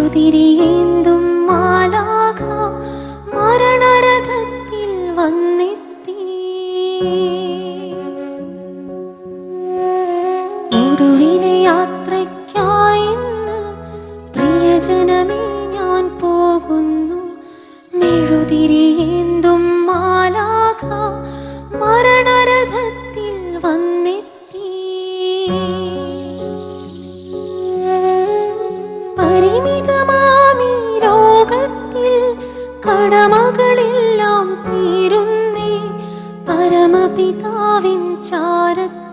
മെഴുതിരിയേന്തും മാലാഖ മരണരഥത്തിൽ വന്നെത്തി. ഒടുവിനെ യാത്രയ്ക്കായി പ്രിയജനമേ ഞാൻ പോകുന്നു. മെഴുതിരിയേന്തും മാലാഖ മരണരഥത്തിൽ വന്നെത്തി. പരിമിതമാമി ലോകത്തിൽ കടമകളെല്ലാം തീരുന്നേ പരമപിതാവിൻ ചാരത്തിൽ.